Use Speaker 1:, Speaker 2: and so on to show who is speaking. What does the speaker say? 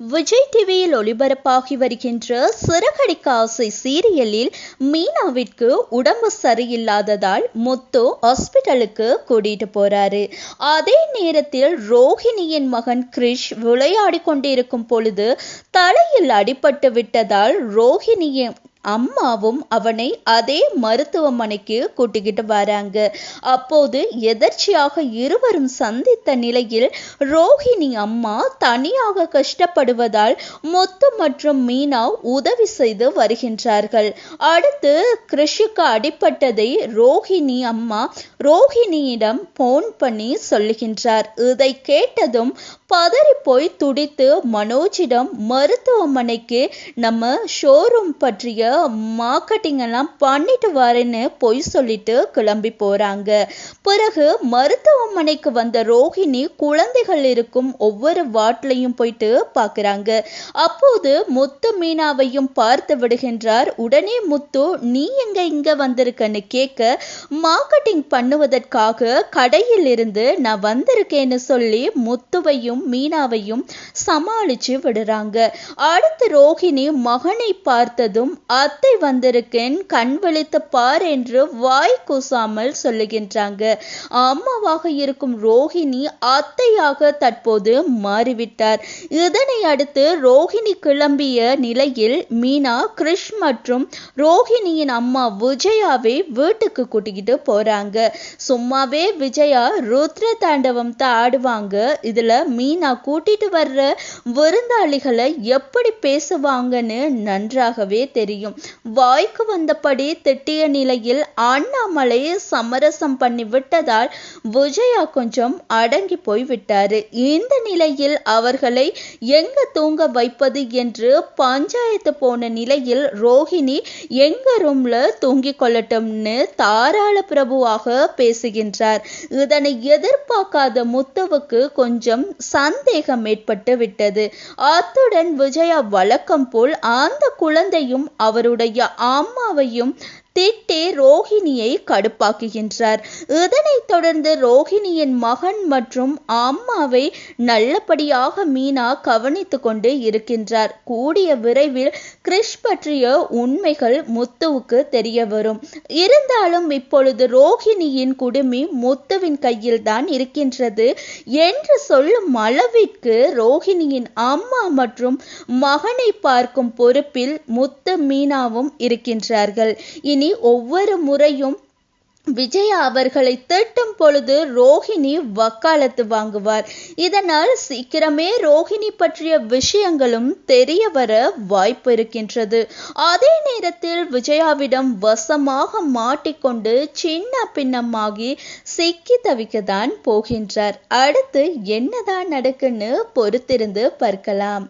Speaker 1: விஜய் டிவியில் ஒளிபரப்பாகி வருகின்ற சிறகடிக்க ஆசை சீரியலில் மீனாவிற்கு உடம்பு சரியில்லாததால் முத்து ஹாஸ்பிட்டலுக்கு கூட்டிட்டு போறாரு. அதே நேரத்தில் ரோஹிணியின் மகன் கிரிஷ் விளையாடி கொண்டிருக்கும் பொழுது தலையில் அடிபட்டு விட்டதால் ரோஹிணியின் அம்மாவும் அவனை அதே மருத்துவமனைக்கு கூட்டிக்கிட்டு வராங்க. அப்போது எதர்ச்சியாக இருவரும் சந்தித்த நிலையில் ரோஹிணி அம்மா தனியாக கஷ்டப்படுவதால் முத்து மற்றும் மீனா உதவி செய்து வருகின்றார்கள். அடுத்து கிருஷிக்கு அடிப்பட்டதை ரோஹிணி அம்மா ரோஹிணியிடம் போன் பண்ணி சொல்லுகின்றார். இதை கேட்டதும் பதறி போய் துடித்து மனோஜிடம் மருத்துவமனைக்கு நம்ம ஷோரூம் பற்றிய மார்க்கெட்டிங் எல்லாம் பண்ணிட்டு வரேன்னு பொய் சொல்லிட்டு கிளம்பி போறாங்க. பிறகு மருத்துவமனைக்கு வந்த ரோஹிணி குழந்தைகள் இருக்கும் ஒவ்வொரு வாட்லையும் போயிட்டு பார்க்குறாங்க அப்போது முத்து மீனாவையும் பார்த்து விடுகின்றார் உடனே முத்து நீ எங்க இங்க வந்திருக்கன்னு கேட்க மார்க்கெட்டிங் பண்ணுவதற்காக கடையில் இருந்து நான் வந்திருக்கேன்னு சொல்லி முத்துவையும் மீனாவையும் சமாளிச்சு விடுறாங்க. அடுத்து ரோஹிணி மகனை பார்த்ததும் அத்தை வந்திருக்கேன் கண் விழித்து பார் என்று வாய் கூசாமல் சொல்லுகின்றாங்க. அம்மாவாக இருக்கும் ரோஹிணி அத்தையாக தற்போது மாறிவிட்டார். இதனை அடுத்து ரோஹிணி கிளம்பிய நிலையில் மீனா கிருஷ் மற்றும் ரோஹிணியின் அம்மா விஜயாவை வீட்டுக்கு கூட்டிக்கிட்டு போறாங்க. சும்மாவே விஜயா ருத்ர தாண்டவம் தான் ஆடுவாங்க இதுல மீனா கூட்டிட்டு வர்ற விருந்தாளிகளை எப்படி பேசுவாங்கன்னு நன்றாகவே தெரியும். வாய்க்கு வந்தபடி திட்டிய நிலையில் அண்ணாமலை சமரசம் பண்ணி விட்டதால் விஜயா கொஞ்சம் அடங்கி போய் விட்டாரு இந்த நிலையில் அவர்களை எங்க தூங்க வைப்பது என்று பஞ்சாயத்து போன நிலையில் ரோஹிணி எங்க ரூம்ல தூங்கிக் கொள்ளட்டும்னு தாராள பிரபுவாக பேசுகின்றார். இதனை எதிர்பார்க்காத முத்துவுக்கு கொஞ்சம் சந்தேகம் ஏற்பட்டு விட்டது. அத்துடன் விஜயா வழக்கம் போல் அந்த குழந்தையும் அவ அவருடைய அம்மாவையும் திட்டி ரோஹிணியை கடுப்பாக்குகின்றார். இதனைத் தொடர்ந்து ரோஹிணியின் மகன் மற்றும் அம்மாவை நல்லபடியாக மீனா கவனித்து கொண்டு இருக்கின்றார். கூடிய விரைவில் கிறிஷ் பற்றிய உண்மைகள் முத்துவுக்கு தெரிய வரும் இருந்தாலும் இப்பொழுது ரோஹிணியின் குடுமி முத்துவின் கையில் தான் இருக்கின்றது. என்று சொல்லும் அளவிற்கு ரோஹிணியின் அம்மா மற்றும் மகனை பார்க்கும் பொறுப்பில் முத்து மீனாவும் இருக்கின்றார்கள். இனி ரோஹிணி ஒவ்வொரு முறையும் விஜயா அவர்களை திட்டும் பொழுது ரோஹிணி வக்காலத்து வாங்குவார். இதனால் சீக்கிரமே ரோஹிணி பற்றிய விஷயங்களும் தெரிய வர வாய்ப்பு இருக்கின்றது. அதே நேரத்தில் விஜயாவிடம் வசமாக மாட்டிக்கொண்டு சின்ன பின்னமாகி சிக்கி தவிக்கத்தான் போகின்றார். அடுத்து என்னதான் நடக்குன்னு பொறுத்திருந்து பார்க்கலாம்.